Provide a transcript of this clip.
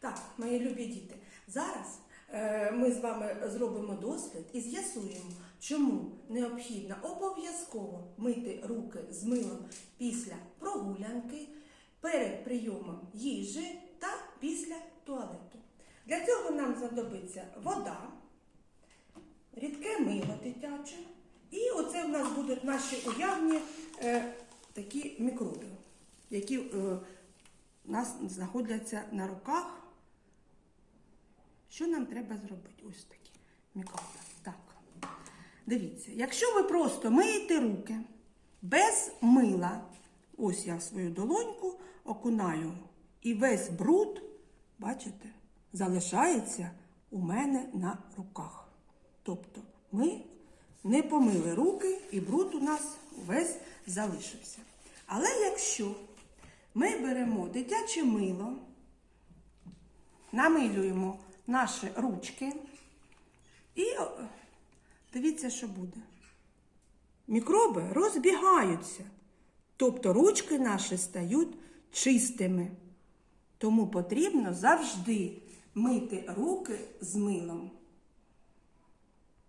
Так, мої любі діти, зараз е, ми з вами зробимо дослід і з'ясуємо, чому необхідно обов'язково мити руки з милом після прогулянки, перед прийомом їжі та після туалету. Для цього нам знадобиться вода, рідке мило дитяче, і оце в нас будуть наші уявні е, такі мікроби, які е, у нас знаходяться на руках. Що нам треба зробити? Ось такі мікроби. Так. Дивіться, якщо ви просто миєте руки без мила, ось я свою долоньку окунаю, і весь бруд, бачите, залишається у мене на руках. Тобто ми не помили руки, і бруд у нас весь залишився. Але якщо ми беремо дитяче мило, намилюємо наші ручки і дивіться, що буде. Мікроби розбігаються, тобто ручки наші стають чистими. Тому потрібно завжди мити руки з милом.